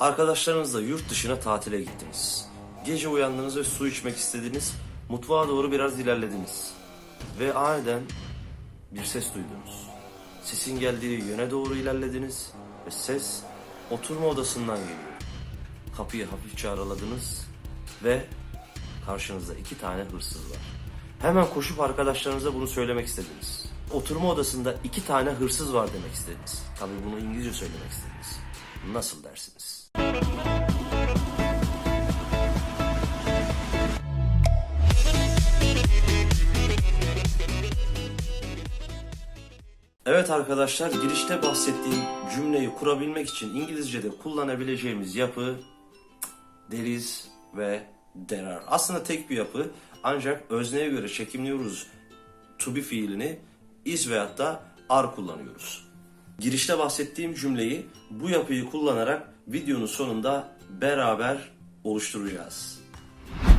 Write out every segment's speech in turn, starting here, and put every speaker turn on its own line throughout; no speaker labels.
Arkadaşlarınızla yurt dışına tatile gittiniz. Gece uyandınız ve su içmek istediniz. Mutfağa doğru biraz ilerlediniz. Ve aniden bir ses duydunuz. Sesin geldiği yöne doğru ilerlediniz ve ses oturma odasından geliyor. Kapıyı hafifçe araladınız ve karşınızda iki tane hırsız var. Hemen koşup arkadaşlarınıza bunu söylemek istediniz. Oturma odasında iki tane hırsız var demek istediniz. Tabii bunu İngilizce söylemek istediniz. Nasıl dersiniz? Arkadaşlar girişte bahsettiğim cümleyi kurabilmek için İngilizce'de kullanabileceğimiz yapı deriz ve derar. Aslında tek bir yapı ancak özneye göre çekimliyoruz to be fiilini is veyahut da are kullanıyoruz. Girişte bahsettiğim cümleyi bu yapıyı kullanarak videonun sonunda beraber oluşturacağız.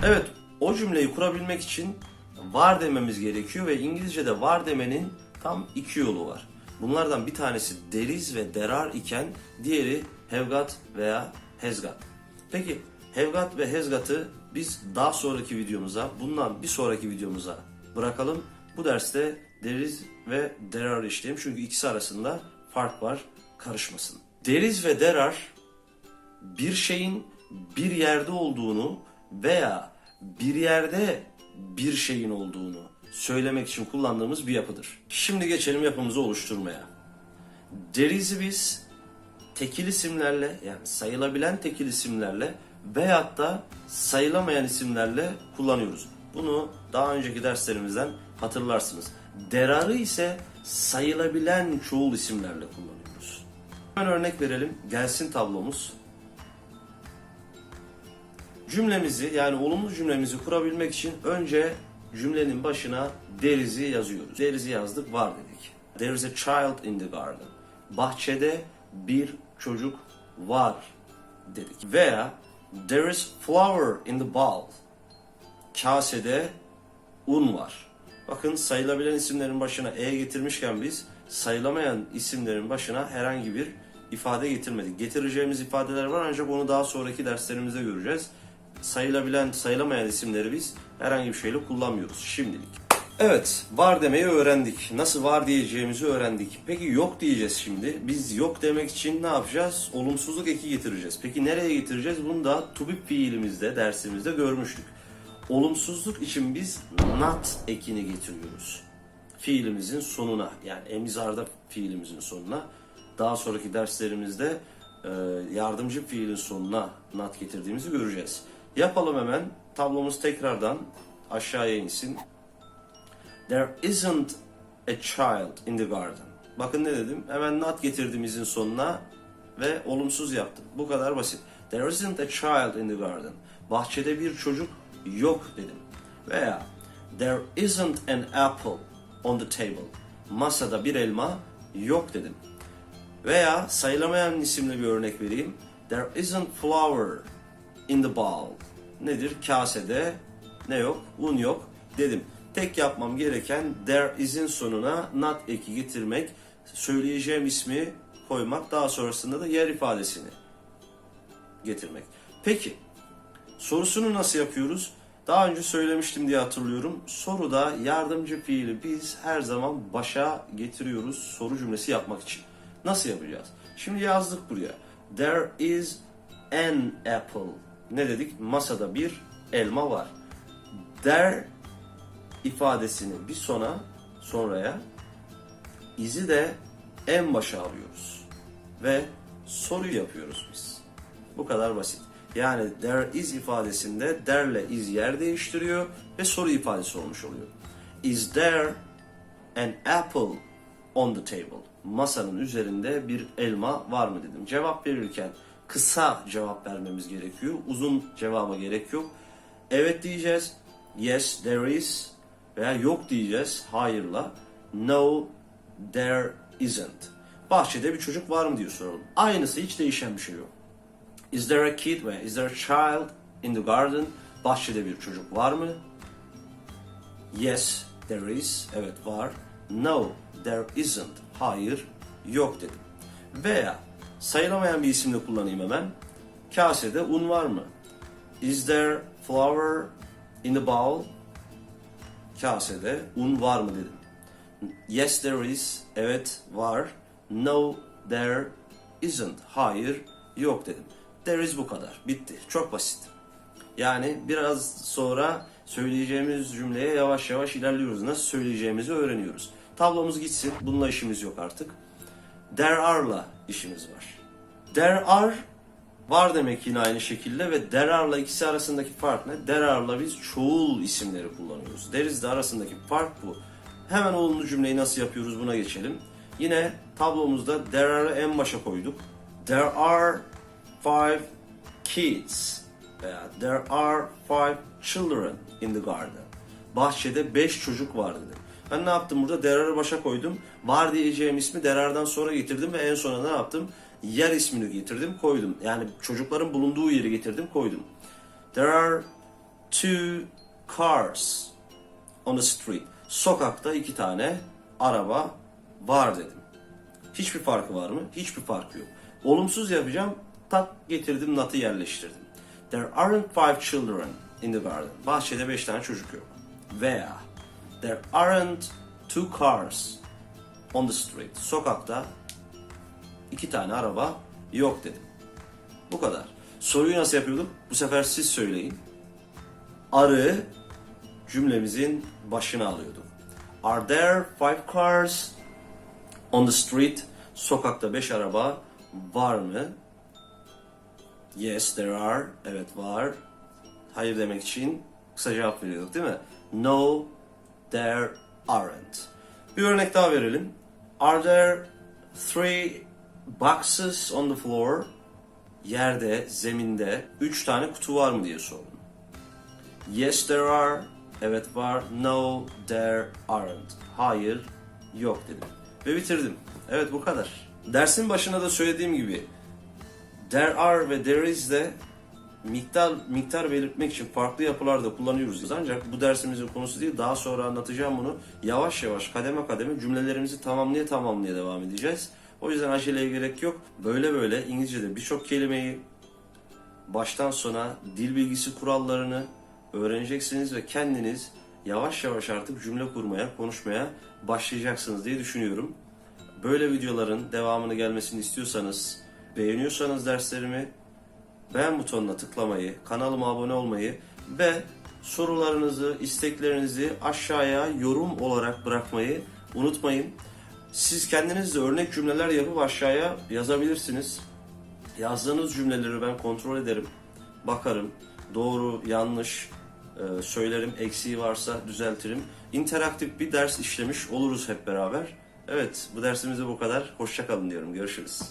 Evet, o cümleyi kurabilmek için var dememiz gerekiyor ve İngilizce'de var demenin tam iki yolu var. Bunlardan bir tanesi deriz ve derar iken diğeri have got veya has got. Peki have got ve has got'ı biz daha sonraki videomuza, bundan bir sonraki videomuza bırakalım. Bu derste deriz ve derar işleyelim çünkü ikisi arasında fark var, karışmasın. Deriz ve derar bir şeyin bir yerde olduğunu veya bir yerde bir şeyin olduğunu söylemek için kullandığımız bir yapıdır. Şimdi geçelim yapımızı oluşturmaya. Deriz'i biz tekil isimlerle yani sayılabilen tekil isimlerle veyahut da sayılamayan isimlerle kullanıyoruz. Bunu daha önceki derslerimizden hatırlarsınız. Derarı ise sayılabilen çoğul isimlerle kullanıyoruz. Hemen örnek verelim. Gelsin tablomuz. Cümlemizi yani olumlu cümlemizi kurabilmek için önce cümlenin başına derizi yazıyoruz. Derizi yazdık var dedik. There is a child in the garden. Bahçede bir çocuk var dedik. Veya there is flour in the bowl. Kasede un var. Bakın sayılabilen isimlerin başına e getirmişken biz sayılamayan isimlerin başına herhangi bir ifade getirmedik. Getireceğimiz ifadeler var ancak onu daha sonraki derslerimizde göreceğiz. Sayılabilen, sayılamayan isimleri biz herhangi bir şeyle kullanmıyoruz şimdilik. Evet, var demeyi öğrendik. Nasıl var diyeceğimizi öğrendik. Peki yok diyeceğiz şimdi. Biz yok demek için ne yapacağız? Olumsuzluk eki getireceğiz. Peki nereye getireceğiz? Bunu da to be fiilimizde, dersimizde görmüştük. Olumsuzluk için biz not ekini getiriyoruz. Fiilimizin sonuna yani emizarda fiilimizin sonuna. Daha sonraki derslerimizde e, yardımcı fiilin sonuna not getirdiğimizi göreceğiz. Yapalım hemen. Tablomuz tekrardan aşağıya insin. There isn't a child in the garden. Bakın ne dedim? Hemen not getirdiğimizin sonuna ve olumsuz yaptım. Bu kadar basit. There isn't a child in the garden. Bahçede bir çocuk yok dedim. Veya There isn't an apple on the table. Masada bir elma yok dedim. Veya sayılamayan isimle bir örnek vereyim. There isn't flour in the bowl. Nedir? Kasede ne yok? Un yok dedim. Tek yapmam gereken there is'in sonuna not eki getirmek, söyleyeceğim ismi koymak, daha sonrasında da yer ifadesini getirmek. Peki, sorusunu nasıl yapıyoruz? Daha önce söylemiştim diye hatırlıyorum. Soruda yardımcı fiili biz her zaman başa getiriyoruz soru cümlesi yapmak için. Nasıl yapacağız? Şimdi yazdık buraya. There is an apple. Ne dedik? Masada bir elma var. There ifadesini bir sona, sonraya, izi de en başa alıyoruz. Ve soruyu yapıyoruz biz. Bu kadar basit. Yani there is ifadesinde there'le is yer değiştiriyor ve soru ifadesi olmuş oluyor. Is there an apple on the table? Masanın üzerinde bir elma var mı dedim. Cevap verirken kısa cevap vermemiz gerekiyor. Uzun cevaba gerek yok. Evet diyeceğiz. Yes there is veya yok diyeceğiz hayırla. No there isn't. Bahçede bir çocuk var mı diye soralım. Aynısı hiç değişen bir şey yok. Is there a kid veya is there a child in the garden? Bahçede bir çocuk var mı? Yes, there is. Evet var. No, there isn't. Hayır, yok dedim. Veya sayılamayan bir isimle kullanayım hemen. Kasede un var mı? Is there flour in the bowl? Kasede un var mı dedim. Yes there is. Evet var. No there isn't. Hayır yok dedim. There is bu kadar. Bitti. Çok basit. Yani biraz sonra söyleyeceğimiz cümleye yavaş yavaş ilerliyoruz. Nasıl söyleyeceğimizi öğreniyoruz. Tablomuz gitsin. Bununla işimiz yok artık. There are'la işimiz var. There are var demek yine aynı şekilde ve there are'la ikisi arasındaki fark ne? There are'la biz çoğul isimleri kullanıyoruz. There is de arasındaki fark bu. Hemen olumlu cümleyi nasıl yapıyoruz buna geçelim. Yine tablomuzda there are'ı en başa koyduk. There are five kids veya there are five children in the garden. Bahçede beş çocuk var dedim. Ben ne yaptım burada? Derar'ı başa koydum. Var diyeceğim ismi Derar'dan sonra getirdim ve en sona ne yaptım? Yer ismini getirdim koydum. Yani çocukların bulunduğu yeri getirdim koydum. There are two cars on the street. Sokakta iki tane araba var dedim. Hiçbir farkı var mı? Hiçbir farkı yok. Olumsuz yapacağım. Tak getirdim, natı yerleştirdim. There aren't five children in the garden. Bahçede beş tane çocuk yok. Veya There aren't two cars on the street. Sokakta iki tane araba yok dedim. Bu kadar. Soruyu nasıl yapıyorduk? Bu sefer siz söyleyin. Arı cümlemizin başına alıyorduk. Are there five cars on the street? Sokakta beş araba var mı? Yes, there are. Evet var. Hayır demek için kısa cevap veriyorduk değil mi? No, there aren't. Bir örnek daha verelim. Are there three boxes on the floor? Yerde, zeminde üç tane kutu var mı diye sordum. Yes, there are. Evet var. No, there aren't. Hayır, yok dedim. Ve bitirdim. Evet bu kadar. Dersin başına da söylediğim gibi there are ve there is de miktar miktar belirtmek için farklı yapılarda kullanıyoruz. Ancak bu dersimizin konusu değil. Daha sonra anlatacağım bunu. Yavaş yavaş kademe kademe cümlelerimizi tamamlaya tamamlaya devam edeceğiz. O yüzden aceleye gerek yok. Böyle böyle İngilizce'de birçok kelimeyi baştan sona dil bilgisi kurallarını öğreneceksiniz ve kendiniz yavaş yavaş artık cümle kurmaya, konuşmaya başlayacaksınız diye düşünüyorum. Böyle videoların devamını gelmesini istiyorsanız, beğeniyorsanız derslerimi beğen butonuna tıklamayı, kanalıma abone olmayı ve sorularınızı, isteklerinizi aşağıya yorum olarak bırakmayı unutmayın. Siz kendiniz de örnek cümleler yapıp aşağıya yazabilirsiniz. Yazdığınız cümleleri ben kontrol ederim, bakarım. Doğru, yanlış e, söylerim, eksiği varsa düzeltirim. İnteraktif bir ders işlemiş oluruz hep beraber. Evet, bu dersimiz de bu kadar. Hoşçakalın diyorum. Görüşürüz.